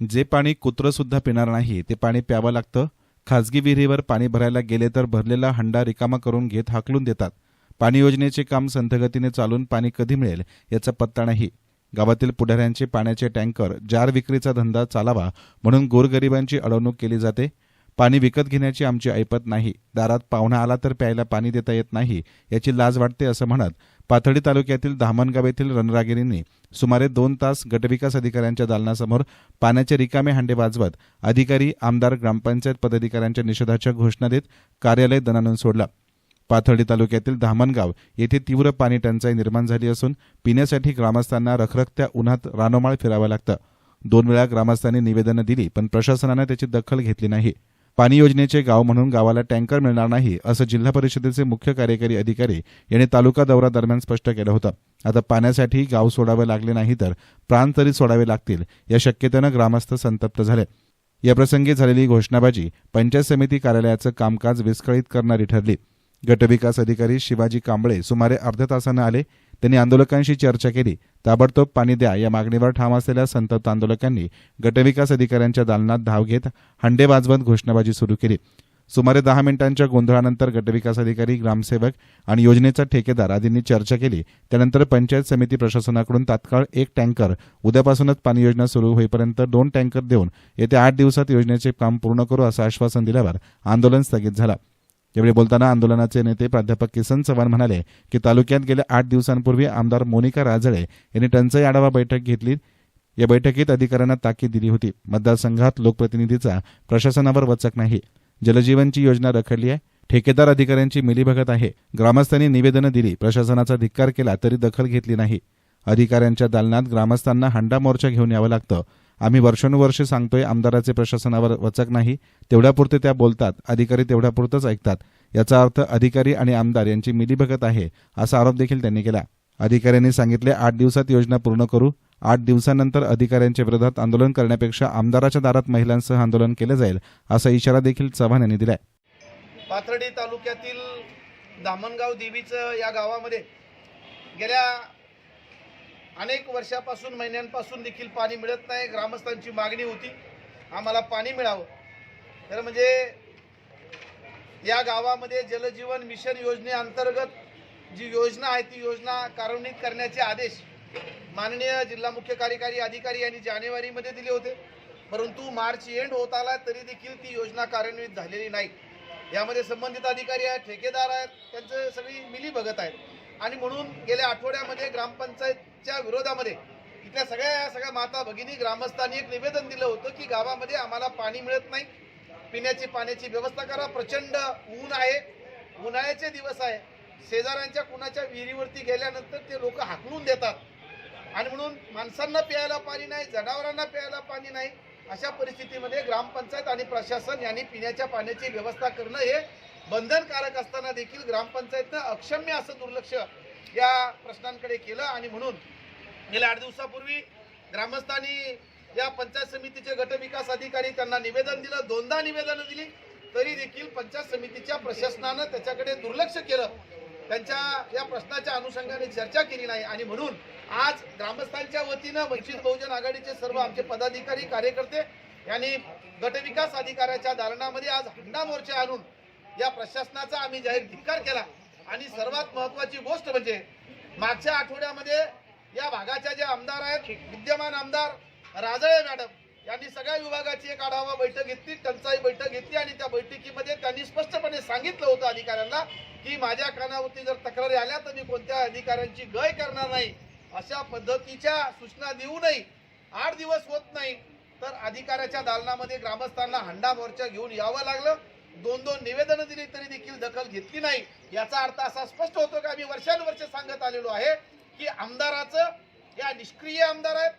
जे पाणी कुत्रं सुद्धा पिणार नाही ते पाणी प्यावं लागतं. खाजगी विहिरीवर पाणी भरायला गेले तर भरलेला हंडा रिकामा करून घेत हाकलून देतात. पाणी योजनेचे काम संथगतीने चालून पाणी कधी मिळेल याचा पत्ता नाही. गावातील पुढाऱ्यांचे पाण्याचे टँकर जार विक्रीचा धंदा चालावा म्हणून गोरगरिबांची अडवणूक केली जाते. पाणी विकत घेण्याची आमची ऐपत नाही. दारात पाहुणा आला तर प्यायला पाणी देता येत नाही याची लाज वाटते असं म्हणत पाथर्डी तालुक्यातील धामणगाव येथील रणरागिरींनी सुमारे दोन तास गटविकास अधिकाऱ्यांच्या दालनासमोर पाण्याचे रिकामे हांडे वाजवत अधिकारी आमदार ग्रामपंचायत पदाधिकाऱ्यांच्या निषेधाच्या घोषणा देत कार्यालय दणानून सोडला. पाथर्डी तालुक्यातील धामणगाव येथे तीव्र पाणी टंचाई निर्माण झाली असून पिण्यासाठी ग्रामस्थांना रखरखत्या उन्हात रानोमाळ फिरावं लागतं. दोन वेळा ग्रामस्थांनी निवेदनं दिली पण प्रशासनानं त्याची दखल घेतली नाही. पाणी योजनेचे गाव म्हणून गावाला टँकर मिळणार नाही असं जिल्हा परिषदेचे मुख्य कार्यकारी अधिकारी यांनी तालुका दौरा दरम्यान स्पष्ट केलं होतं. आता पाण्यासाठी गाव सोडावे लागले नाही तर प्राण तरी सोडावे लागतील या शक्यतेनं ग्रामस्थ संतप्त झाले. याप्रसंगी झालेली घोषणाबाजी पंचायत समिती कार्यालयाचं कामकाज विस्कळीत करणारी ठरली. गटविकास अधिकारी शिवाजी कांबळे सुमारे अर्ध्या तासानं आले त्यांनी आंदोलकांशी चर्चा केली. ताबडतोब पाणी द्या. या मागणीवर ठाम असलेल्या संतप्त आंदोलकांनी गटविकास अधिकाऱ्यांच्या दालनात धाव घेत हंडे वाजवत घोषणाबाजी सुरू केली. सुमारे दहा मिनिटांच्या गोंधळानंतर गटविकास अधिकारी ग्रामसेवक आणि योजनेचा ठेकेदार आदींनी चर्चा केली. त्यानंतर पंचायत समिती प्रशासनाकडून तात्काळ एक टँकर उद्यापासूनच पाणी योजना सुरू होईपर्यंत दोन टँकर देऊन येत्या आठ दिवसात योजनेचे काम पूर्ण करू असं आश्वासन दिल्यावर आंदोलन स्थगित झालं. यावेळी बोलताना आंदोलनाचे नेते प्राध्यापक किसन चव्हाण म्हणाले की तालुक्यात गेल्या आठ दिवसांपूर्वी आमदार मोनिका राजळे यांनी टंचाई आढावा बैठक घेतली. या बैठकीत अधिकाऱ्यांना ताकीद दिली होती. मतदारसंघात लोकप्रतिनिधीचा प्रशासनावर वचक नाही. जलजीवनची योजना रखडली आहे. ठेकेदार अधिकाऱ्यांची मिलीभगत आहे. ग्रामस्थांनी निवेदनं दिली. प्रशासनाचा धिक्कार केला तरी दखल घेतली नाही. अधिकाऱ्यांच्या दालनात ग्रामस्थांना हंडा मोर्चा घेऊन यावं लागतं. आम्ही वर्षानुवर्षे सांगतोय आमदाराचे प्रशासनावर वचक नाही. तेवढ्यापुरते त्या बोलतात अधिकारी तेवढ्यापुरतंच ऐकतात. याचा अर्थ अधिकारी आणि आमदार यांची मिलीभगत आहे असा आरोप देखील त्यांनी केला. अधिकाऱ्यांनी सांगितले आठ दिवसात योजना पूर्ण करू. आठ दिवसानंतर अधिकाऱ्यांच्या विरोधात आंदोलन करण्यापेक्षा आमदाराच्या दारात महिलांसह आंदोलन केलं जाईल असा इशारा देखील चव्हाण यांनी दिलाय. पाथर्डी तालुक्यातील दामणगाव देवीचं या गावामध्ये गेल्या अनेक वर्षापासून महिन्यांपासून देखील पाणी मिळत नाही. ग्रामस्थांची मागणी होती आम्हाला पाणी मिळावं. तर म्हणजे या गावामध्ये जलजीवन मिशन योजनेअंतर्गत जी योजना आहे ती योजना कार्यान्वित करण्याचे आदेश माननीय जिल्हा मुख्य कार्यकारी अधिकारी यांनी जानेवारीमध्ये दिले होते. परंतु मार्च एंड होत आला तरी देखील ती योजना कार्यान्वित झालेली नाही. यामध्ये संबंधित अधिकारी आहेत ठेकेदार आहेत त्यांचं सगळी मिली बघत आहेत. आणि म्हणून गेल्या आठवड्यामध्ये ग्रामपंचायतच्या विरोधामध्ये इथल्या सगळ्या सगळ्या माता भगिनी ग्रामस्थांनी एक निवेदन दिलं होतं की गावामध्ये आम्हाला पाणी मिळत नाही. पिण्याची पाण्याची व्यवस्था करा. प्रचंड ऊन आहे. उन्हाळ्याचे दिवस आहे. शेजाऱ्यांच्या कुणाच्या विहिरीवरती गेल्यानंतर ते लोक हाकलून देतात. आणि म्हणून माणसांना प्यायला पाणी नाही जनावरांना प्यायला पाणी नाही. अशा परिस्थितीमध्ये ग्रामपंचायत आणि प्रशासन यांनी पिण्याच्या पाण्याची व्यवस्था करणं हे बंधनकारक असताना देखील ग्रामपंचायतनं अक्षम्य असं दुर्लक्ष या प्रश्नांकडे केलं आणि म्हणून गेल्या आठ दिवसापूर्वी ग्रामस्थांनी या पंचायत समितीचे गटविकास अधिकारी त्यांना निवेदन दिलं दोनदा निवेदनं दिली तरी देखील पंचायत समितीच्या प्रशासनानं त्याच्याकडे दुर्लक्ष केलं. त्यांच्या या प्रश्नाच्या अनुषंगाने चर्चा केली नाही आणि म्हणून आज ग्रामस्थांच्या वतीनं वंचित बहुजन आघाडीचे सर्व आमचे पदाधिकारी कार्यकर्ते यांनी गटविकास अधिकाऱ्याच्या दालनामध्ये आज हंडा मोर्चा आणून या प्रशासनाचा आम्ही जाहीर धिक्कार केला. आणि सर्वात महत्वाची गोष्ट म्हणजे मागच्या आठवड्यामध्ये या भागाच्या जे आमदार आहेत विद्यमान आमदार राजळे मॅडम यांनी सगळ्या विभागाची एक आढावा बैठक घेतली टंचाई बैठक घेतली आणि त्या बैठकीमध्ये त्यांनी स्पष्टपणे सांगितलं होतं अधिकाऱ्यांना की माझ्या कानावरती जर तक्रारी आल्या तर मी कोणत्या अधिकाऱ्यांची गय करणार नाही. अशा पद्धतीच्या सूचना देऊनही आठ दिवस होत नाही. तर अधिकाऱ्याच्या दालनामध्ये ग्रामस्थांना हंडा मोर्चा घेऊन यावं लागलं. दोन दोन निवेदनं दिली तरी देखील दखल घेतली नाही. याचा अर्थ असा स्पष्ट होतो की आम्ही वर्षानुवर्ष सांगत आलेलो आहे की आमदाराचं या निष्क्रिय आमदार आहेत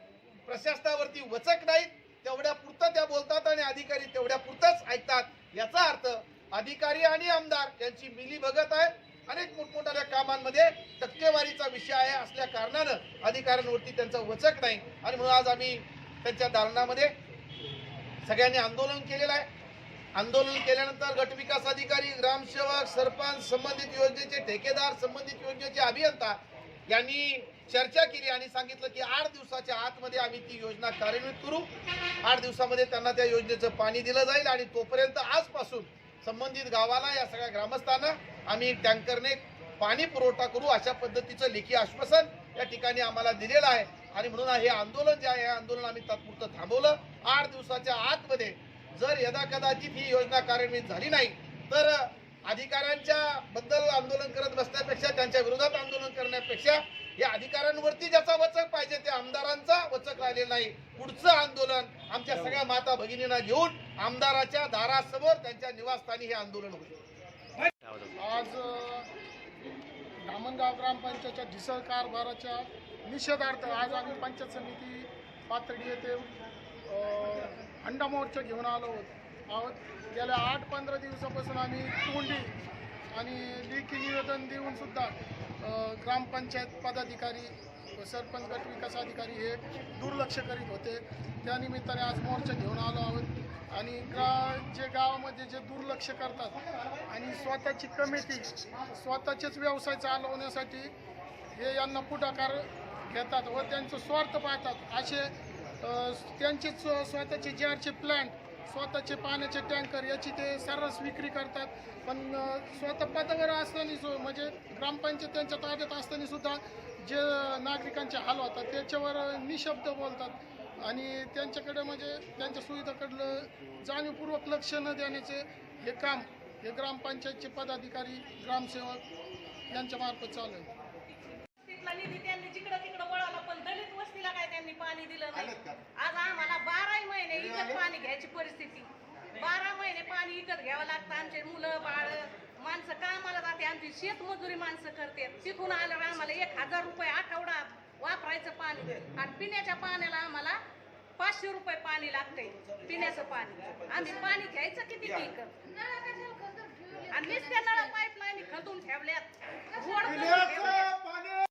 प्रशासनावरती वचक नाहीत तेवढ्या पुरतं त्या बोलतात आणि अधिकारी तेवढ्या पुरतंच ऐकतात. याचा अर्थ अधिकारी आणि आमदार यांची मिली भगत आहे. अनेक मोठमोठ्या कामांमध्ये टक्केवारीचा विषय आहे असल्या कारणानं अधिकाऱ्यांवरती त्यांचं वचक नाही. आणि म्हणून आज आम्ही त्यांच्या दालनामध्ये सगळ्यांनी आंदोलन केलेलं आहे. आंदोलन केल्यानंतर गटविकास अधिकारी ग्रामसेवक सरपंच संबंधित योजनेचे ठेकेदार संबंधित योजनेचे अभियंता यांनी चर्चा केली आणि सांगितलं की आठ दिवसाच्या आतमध्ये आम्ही ती योजना कार्यान्वित करू. आठ दिवसामध्ये त्यांना त्या योजनेचं पाणी दिलं जाईल आणि तोपर्यंत आजपासून संबंधित गावाला या सगळ्या ग्रामस्थांना आम्ही टँकरने पाणी पुरवठा करू अशा पद्धतीचं लेखी आश्वासन या ठिकाणी आम्हाला दिलेलं आहे. आणि म्हणून हे आंदोलन जे आहे हे आंदोलन आम्ही तात्पुरतं थांबवलं. आठ दिवसाच्या आतमध्ये जर यदा कदाचित ही योजना कार्यान्वित झाली नाही तर अधिकाऱ्यांच्या बद्दल आंदोलन करत बसण्यापेक्षा त्यांच्या विरोधात आंदोलन करण्यापेक्षा या अधिकाऱ्यांवरती ज्याचा वचक पाहिजे त्या आमदारांचा वचक राहिलेला नाही. पुढचं आंदोलन आमच्या सगळ्या माता भगिनींना घेऊन आमदाराच्या दारासमोर त्यांच्या निवासस्थानी हे आंदोलन होईल. आज धामणगाव ग्रामपंचायतच्या ढिसळ कारभाराच्या निषेधार्थ आज आम्ही पंचायत समिती पाथर्डी येथे अ, मोर्चा घेऊन आलो आहोत. आहोत गेल्या आठ पंधरा दिवसापासून आम्ही तोंडी आणि लेखी निवेदन देऊन सुद्धा ग्रामपंचायत पदाधिकारी व सरपंच गट विकास अधिकारी हे दुर्लक्ष करीत होते. त्यानिमित्ताने आज मोर्चा घेऊन आलो आहोत. आणि ग्रा जे गावामध्ये जे दुर्लक्ष करतात आणि स्वतःची कमिटी स्वतःचेच व्यवसाय चालवण्यासाठी हे यांना पुढाकार घेतात व त्यांचं स्वार्थ पाहतात असे त्यांचेच स्वतःचे जे आरचे प्लॅन्ट स्वतःचे पाण्याचे टँकर याची ते सर्रास विक्री करतात. पण स्वतः पदावर असताना सु- म्हणजे ग्रामपंचायत त्यांच्या ताब्यात असताना सुद्धा जे नागरिकांचे हाल होतात त्याच्यावर निशब्द बोलतात. आणि त्यांच्याकडे म्हणजे त्यांच्या सुविधाकडलं जाणीवपूर्वक लक्ष न देण्याचे हे काम हे ग्रामपंचायतचे पदाधिकारी ग्रामसेवक यांच्यामार्फत चालू आहे. वस्तीला काय त्यांनी पाणी दिलं नाही? आज आम्हाला बाराही महिने विकत पाणी घ्यायची परिस्थिती. बारा महिने विकत विकत घ्यावं लागतं. आमचे मुलं बाळ माणसं कामाला जाते. आमची शेतमजुरी माणसं करते. तिथून आल्यावर आम्हाला एक हजार रुपये आठवडा वापरायचं पाणी. आणि पिण्याच्या पाण्याला आम्हाला पाचशे रुपये पाणी लागते पिण्याचं पाणी. आम्ही पाणी घ्यायचं किती विकत आणि नुसत्या नळा पाईपलाईन खंदून ठेवल्यात. रोड करून ठेवल्यात.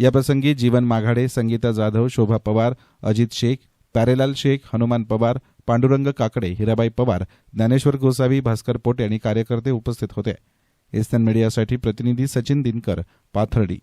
याप्रसंगी जीवन माघाडे संगीता जाधव शोभा पवार अजित शेख प्यारेलाल शेख हनुमान पवार पांडुरंग काकडे हिराबाई पवार ज्ञानेश्वर गोसावी भास्कर पोटे आणि कार्यकर्ते उपस्थित होते. एसएन मीडियासाठी प्रतिनिधी सचिन दिनकर पाथर्डी.